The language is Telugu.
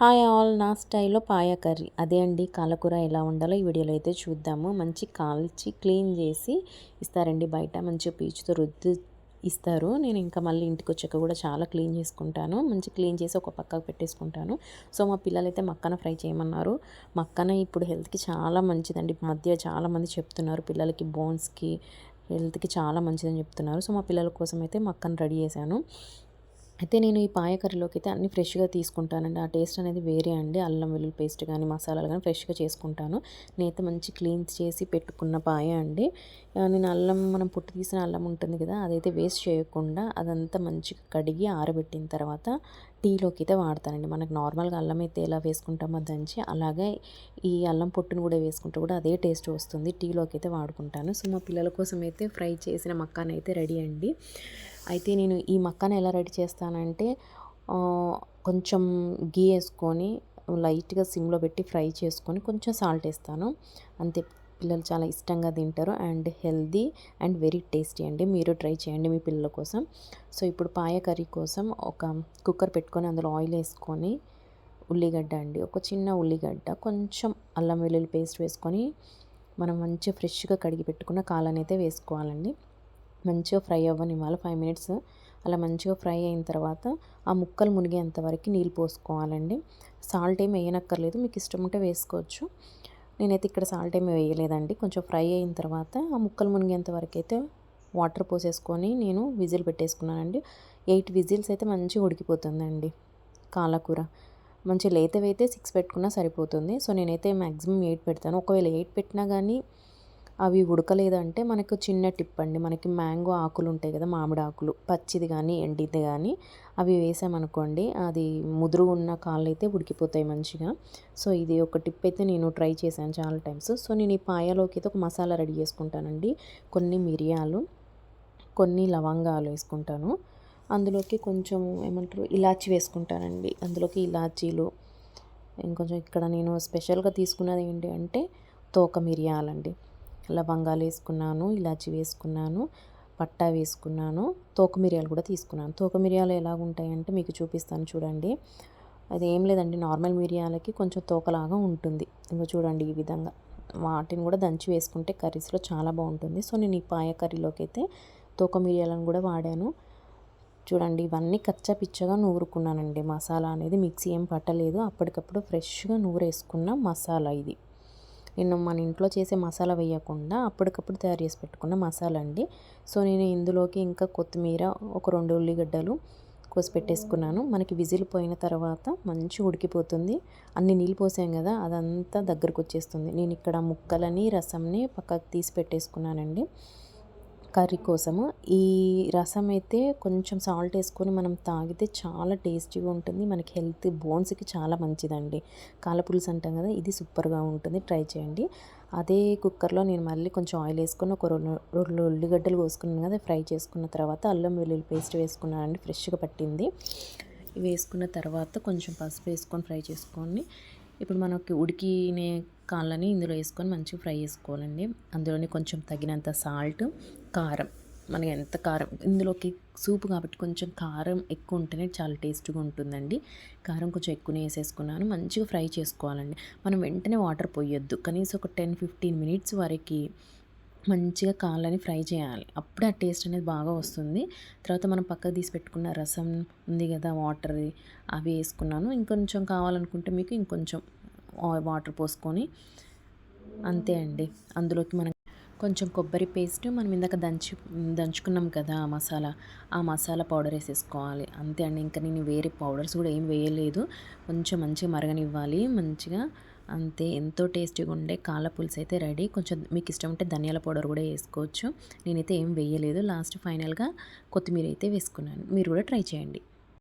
హాయ్ ఆల్ నా స్టైల్లో పాయ కర్రీ. అదే అండి కాలకూర ఎలా ఉండాలో ఈ వీడియోలో అయితే చూద్దాము. మంచి కాల్చి క్లీన్ చేసి ఇస్తారండి బయట. మంచిగా పీచుతో రుద్దు ఇస్తారు. నేను ఇంకా మళ్ళీ ఇంటికి వచ్చాక కూడా చాలా క్లీన్ చేసుకుంటాను. మంచి క్లీన్ చేసి ఒక పక్కకు పెట్టేసుకుంటాను. సో మా పిల్లలు అయితే మక్కన ఫ్రై చేయమన్నారు. మక్కన ఇప్పుడు హెల్త్కి చాలా మంచిదండి. మధ్య చాలామంది చెప్తున్నారు పిల్లలకి బోన్స్కి హెల్త్కి చాలా మంచిదని చెప్తున్నారు. సో మా పిల్లల కోసం అయితే మక్కన రెడీ చేశాను. అయితే నేను ఈ పాయ కర్రీలోకి అయితే అన్ని ఫ్రెష్గా తీసుకుంటానండి. ఆ టేస్ట్ అనేది వేరే అండి. అల్లం వెల్లుల్లి పేస్ట్ కానీ మసాలాలు కానీ ఫ్రెష్గా చేసుకుంటాను. నేనైతే మంచి క్లీన్ చేసి పెట్టుకున్న పాయ అండి. నేను అల్లం మనం పుట్టి తీసిన అల్లం ఉంటుంది కదా అదైతే వేస్ట్ చేయకుండా అదంతా మంచిగా కడిగి ఆరబెట్టిన తర్వాత టీలోకి అయితే వాడతానండి. మనకు నార్మల్గా అల్లం అయితే ఎలా వేసుకుంటామో దంచి అలాగే ఈ అల్లం పొట్టును కూడా వేసుకుంటే కూడా అదే టేస్ట్ వస్తుంది. టీలోకి అయితే వాడుకుంటాను. సో మా పిల్లల కోసం అయితే ఫ్రై చేసిన మక్కాన్ అయితే రెడీ అండి. అయితే నేను ఈ మక్కాను ఎలా రెడీ చేస్తానంటే కొంచెం గీ వేసుకొని లైట్గా సిమ్లో పెట్టి ఫ్రై చేసుకొని కొంచెం సాల్ట్ వేస్తాను. అంతే పిల్లలు చాలా ఇష్టంగా తింటారు and healthy and very tasty అండి. మీరు ట్రై చేయండి మీ పిల్లల కోసం. సో ఇప్పుడు పాయ కర్రీ కోసం ఒక కుక్కర్ పెట్టుకొని అందులో ఆయిల్ వేసుకొని ఉల్లిగడ్డ అండి ఒక చిన్న ఉల్లిగడ్డ కొంచెం అల్లం వెల్లుల్లి పేస్ట్ వేసుకొని మనం మంచిగా ఫ్రెష్గా కడిగి పెట్టుకున్న కాలని అయితే వేసుకోవాలండి. మంచిగా ఫ్రై అవ్వనివ్వాలి ఫైవ్ మినిట్స్ అలా మంచిగా ఫ్రై అయిన తర్వాత ఆ ముక్కలు మునిగేంత వరకు నీళ్ళు పోసుకోవాలండి. సాల్ట్ ఏమి వేయనక్కర్లేదు. మీకు ఇష్టం ఉంటే వేసుకోవచ్చు. నేనైతే ఇక్కడ సాల్ట్ ఏమి వేయలేదండి. కొంచెం ఫ్రై అయిన తర్వాత ఆ ముక్కలు మునిగేంత వరకు అయితే వాటర్ పోసేసుకొని నేను విజిల్ పెట్టేసుకున్నానండి. ఎయిట్ విజిల్స్ అయితే మంచిగా ఉడికిపోతుందండి కాలకూర. మంచి లేతవైతే సిక్స్ పెట్టుకున్నా సరిపోతుంది. సో నేనైతే మ్యాక్సిమం ఎయిట్ పెడతాను. ఒకవేళ ఎయిట్ పెట్టినా కానీ అవి ఉడకలేదంటే మనకు చిన్న టిప్ అండి మనకి మ్యాంగో ఆకులు ఉంటాయి కదా మామిడి ఆకులు. పచ్చిది కానీ ఎండిది కానీ అవి వేసామనుకోండి అది ముదురు ఉన్న కాళ్ళు అయితే ఉడికిపోతాయి మంచిగా. సో ఇది ఒక టిప్ అయితే నేను ట్రై చేశాను చాలా టైమ్స్. సో నేను ఈ పాయలోకి అయితే ఒక మసాలా రెడీ చేసుకుంటానండి. కొన్ని మిరియాలు కొన్ని లవంగాలు వేసుకుంటాను. అందులోకి కొంచెం ఏమంటారు ఇలాచి వేసుకుంటానండి. అందులోకి ఇలాచీలు ఇంకొంచెం ఇక్కడ నేను స్పెషల్గా తీసుకున్నది ఏంటి అంటే తోక మిరియాలండి. లవంగాలు వేసుకున్నాను ఇలాచి వేసుకున్నాను పట్టా వేసుకున్నాను తోక మిరియాలు కూడా తీసుకున్నాను. తోక మిరియాలు ఎలాగుంటాయంటే మీకు చూపిస్తాను చూడండి. అది ఏం లేదండి నార్మల్ మిరియాలకి కొంచెం తోకలాగా ఉంటుంది. ఇంకా చూడండి ఈ విధంగా. వాటిని కూడా దంచి వేసుకుంటే కర్రీస్లో చాలా బాగుంటుంది. సో నేను ఈ పాయ కర్రీలోకి అయితే తోక మిరియాలను కూడా వాడాను. చూడండి ఇవన్నీ కచ్చా పిచ్చగా నూరుకున్నానండి. మసాలా అనేది మిక్సీ ఏం పట్టలేదు. అప్పటికప్పుడు ఫ్రెష్గా నూరేసుకున్న మసాలా ఇది. నేను మన ఇంట్లో చేసే మసాలా వేయకుండా అప్పటికప్పుడు తయారు చేసి పెట్టుకున్న మసాలా అండి. సో నేను ఇందులోకి ఇంకా కొత్తిమీర ఒక రెండు ఉల్లిగడ్డలు కోసి పెట్టేసుకున్నాను. మనకి విజిల్ పోయిన తర్వాత మంచి ఉడికిపోతుంది. అన్ని నీళ్ళు పోసాం కదా అదంతా దగ్గరకు వచ్చేస్తుంది. నేను ఇక్కడ ముక్కలని రసంని పక్కకు తీసి పెట్టేసుకున్నానండి. కర్రీ కోసము. ఈ రసం అయితే కొంచెం సాల్ట్ వేసుకొని మనం తాగితే చాలా టేస్టీగా ఉంటుంది. మనకి హెల్త్ బోన్స్కి చాలా మంచిదండి. కాలపులుసు అంటాం కదా ఇది సూపర్గా ఉంటుంది. ట్రై చేయండి. అదే కుక్కర్లో నేను మళ్ళీ కొంచెం ఆయిల్ వేసుకొని ఒక రెండు రెండు ఉల్లిగడ్డలు కోసుకున్నాను కదా ఫ్రై చేసుకున్న తర్వాత అల్లం వెల్లుల్లి పేస్ట్ వేసుకున్నానండి ఫ్రెష్గా పట్టింది. వేసుకున్న తర్వాత కొంచెం పసుపు వేసుకొని ఫ్రై చేసుకొని ఇప్పుడు మనకి ఉడికిన కాళ్ళని ఇందులో వేసుకొని మంచిగా ఫ్రై చేసుకోవాలండి. అందులోనే కొంచెం తగినంత సాల్ట్ కారం. మనకి ఎంత కారం? ఇందులోకి సూప్ కాబట్టి కొంచెం కారం ఎక్కువ ఉంటేనే చాలా టేస్ట్గా ఉంటుందండి. కారం కొంచెం ఎక్కువనే వేసేసుకున్నాను. మంచిగా ఫ్రై చేసుకోవాలండి. మనం వెంటనే వాటర్ పోయొద్దు. కనీసం ఒక టెన్ ఫిఫ్టీన్ మినిట్స్ వరకు మంచిగా కాళ్ళని ఫ్రై చేయాలి. అప్పుడే ఆ టేస్ట్ అనేది బాగా వస్తుంది. తర్వాత మనం పక్కకు తీసి పెట్టుకున్న రసం ఉంది కదా వాటర్ అవి వేసుకున్నాను. ఇంకొంచెం కావాలనుకుంటే మీకు ఇంకొంచెం వాటర్ పోసుకొని అంతే అండి. అందులోకి మనం కొంచెం కొబ్బరి పేస్ట్ మనం ఇందాక దంచి దంచుకున్నాం కదా ఆ మసాలా. ఆ మసాలా పౌడర్ వేసేసుకోవాలి. అంతే అండి. ఇంకా నేను వేరే పౌడర్స్ కూడా ఏం వేయలేదు. కొంచెం మంచిగా మరగనివ్వాలి. మంచిగా అంతే. ఎంతో టేస్టీగా ఉండే కాళ్ళ పులుసు అయితే రెడీ. కొంచెం మీకు ఇష్టం ఉంటే ధనియాల పౌడర్ కూడా వేసుకోవచ్చు. నేనైతే ఏం వేయలేదు. లాస్ట్ ఫైనల్గా కొత్తిమీర అయితే వేసుకున్నాను. మీరు కూడా ట్రై చేయండి.